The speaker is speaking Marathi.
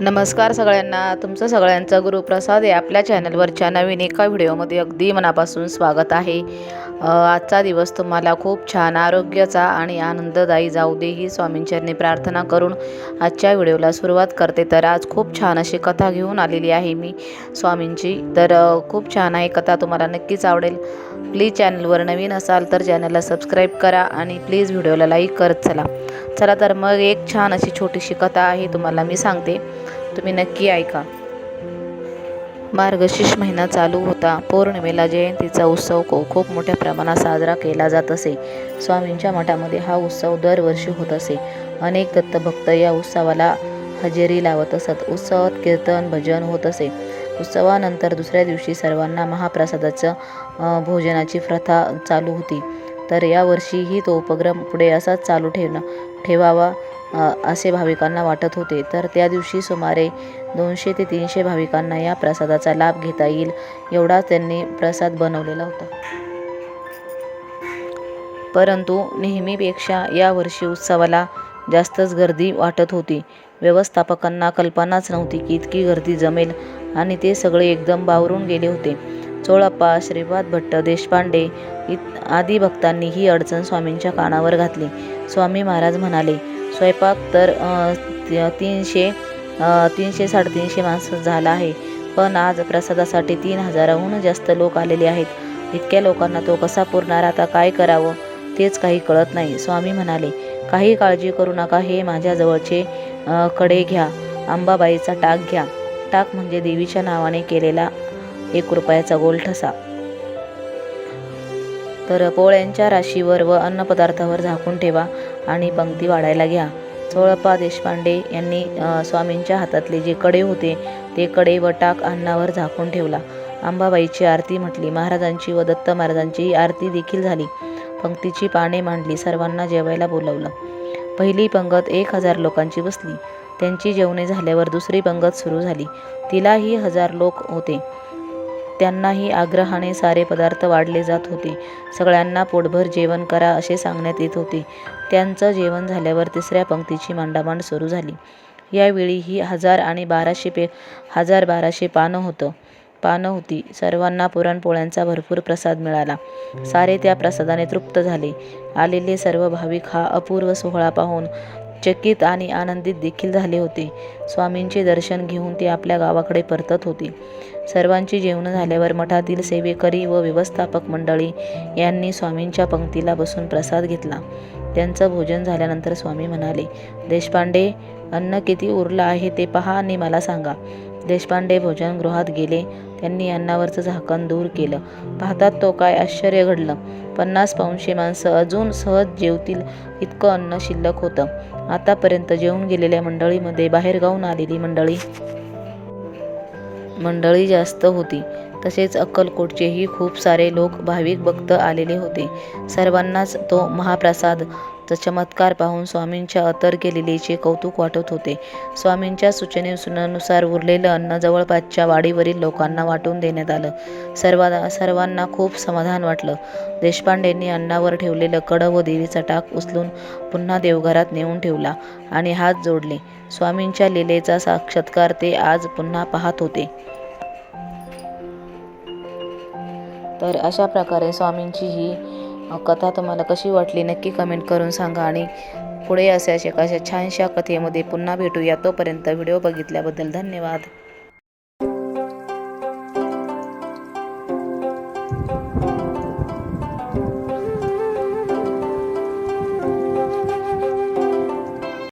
नमस्कार सगळ्यांना. तुमचं सगळ्यांचं गुरुप्रसाद आहे आपल्या चॅनलवरच्या नवीन एका व्हिडिओमध्ये अगदी मनापासून स्वागत आहे. आजचा दिवस तुम्हाला खूप छान आरोग्याचा आणि आनंददायी जाऊ दे ही स्वामींचरणी प्रार्थना करून आजच्या व्हिडिओला सुरुवात करते. तर आज खूप छान अशी कथा घेऊन आलेली आहे मी स्वामींची. तर खूप छान आहे कथा तुम्हाला नक्कीच आवडेल. प्लीज चॅनलवर नवीन असाल तर चॅनलला सबस्क्राईब करा आणि प्लीज व्हिडिओला लाईक करत चला. चला तर मग एक छान अशी छोटीशी कथा आहे तुम्हाला मी सांगते. तुम्ही नक्की ऐका. मार्गशीर्ष महिना चालू होता. पौर्णिमेला जयंतीचा उत्सव को खूप मोठ्या प्रमाणात साजरा केला जात असे. स्वामींच्या मठामध्ये हा उत्सव दरवर्षी होत असे. अनेक दत्तभक्त या उत्सवाला हजेरी लावत असत. उत्सवात कीर्तन भजन होत असे. उत्सवानंतर दुसऱ्या दिवशी सर्वांना महाप्रसादाचं भोजनाची प्रथा चालू होती. तर यावर्षीही तो उपक्रम पुढे असाच चालू ठेवणं ठेवावा. असे भाविकांना वाटत होते. तर त्या दिवशी सुमारे दोनशे ते तीनशे भाविकांना या प्रसादाचा लाभ घेता येईल एवढा त्यांनी प्रसाद बनवलेला होता. परंतु नेहमीपेक्षा यावर्षी उत्सवाला जास्तच गर्दी वाटत होती. व्यवस्थापकांना कल्पनाच नव्हती की इतकी गर्दी जमेल आणि ते सगळे एकदम बावरून गेले होते. चोळप्पा श्रीपाद भट्ट देशपांडे इत आदी भक्तांनी ही अडचण स्वामींच्या कानावर घातली. स्वामी महाराज म्हणाले स्वयंपाक तर तीनशे तीनशे साडेतीनशे माणसं झाला आहे. पण आज प्रसादासाठी तीन हजाराहून जास्त लोक आलेले आहेत. इतक्या लोकांना तो कसा पुरणार? आता काय करावं? तेच काही कळत नाही. स्वामी म्हणाले काही काळजी करू नका. हे माझ्याजवळचे कडे घ्या. अंबाबाईचा टाक घ्या. टाक म्हणजे देवीच्या नावाने केलेला एक रुपयाचा गोल ठसा. तर पोळ्यांच्या राशीवर व अन्नपदार्थावर झाकून ठेवा. आणि पंक्ती वाढायला घ्या. चोळप्पा देशपांडे यांनी स्वामींच्या हातातले जे कडे होते ते कडे व टाक अन्नावर झाकून ठेवला. अंबाबाईची आरती म्हटली. महाराजांची व दत्त महाराजांची आरती देखील झाली. पंक्तीची पाने मांडली. सर्वांना जेवायला बोलावलं. पहिली पंगत एक हजार लोकांची बसली. त्यांची जेवणे झाल्यावर दुसरी पंगत सुरू झाली. तिलाही हजार लोक होते. त्यांनाही आग्रहाने सारे पदार्थ वाढले जात होते. सगळ्यांना पोटभर जेवण करा असे सांगण्यात येत होते. त्यांचं जेवण झाल्यावर तिसऱ्या पंक्तीची मांडामांड सुरू झाली. यावेळी ही हजार आणि बाराशे पे हजार बाराशे पानं होतं. पानं होती. सर्वांना पुरणपोळ्यांचा भरपूर प्रसाद मिळाला. सारे त्या प्रसादाने तृप्त झाले. आलेले सर्व भाविक हा अपूर्व सोहळा पाहून चकित आणि आनंदित देखील झाले होते. स्वामींचे दर्शन घेऊन ते आपल्या गावाकडे परतत होते. सर्वांची जेवणं झाल्यावर मठातील सेवेकरी व व्यवस्थापक मंडळी यांनी स्वामींच्या पंक्तीला बसून प्रसाद घेतला. त्यांचं भोजन झाल्यानंतर स्वामी म्हणाले देशपांडे अन्न किती उरलं आहे ते पहा आणि मला सांगा. देशपांडे भोजनगृहात गेले. त्यांनी अन्नावरचं झाकण दूर केलं. पाहतात तो काय आश्चर्य घडलं. पन्नास पाऊनशे माणसं अजून सहज जेवतील इतकं अन्न शिल्लक होतं. आतापर्यंत जेवून गेलेल्या मंडळीमध्ये बाहेरगावून आलेली मंडळी. मंडळी जास्त होती. तसेच अक्कलकोटचेही खूप सारे लोक भाविक भक्त आलेले होते. सर्वांनाच तो महाप्रसाद चा चमत्कार पाहून स्वामींच्या अतर गेलेलीचे कौतुक वाटत होते. स्वामींच्या सूचनेनुसार उरलेलं अन्न जवळपासच्या वाडीवरील लोकांना वाटून देण्यात आलं. सर्वा सर्वांना खूप समाधान वाटलं. देशपांडेंनी अन्नावर ठेवलेलं कडं व देवीचा टाक उचलून पुन्हा देवघरात नेऊन ठेवला आणि हात जोडले. स्वामींच्या लीलेचा साक्षात्कार ते आज पुन्हा पाहत होते. तर अशा प्रकारे स्वामींची ही कथा तुम्हाला कशी वाटली नक्की कमेंट करून सांगा आणि पुढे असे असे कशा छानशा कथेमध्ये पुन्हा भेटूया तोपर्यंत व्हिडिओ बघितल्याबद्दल धन्यवाद.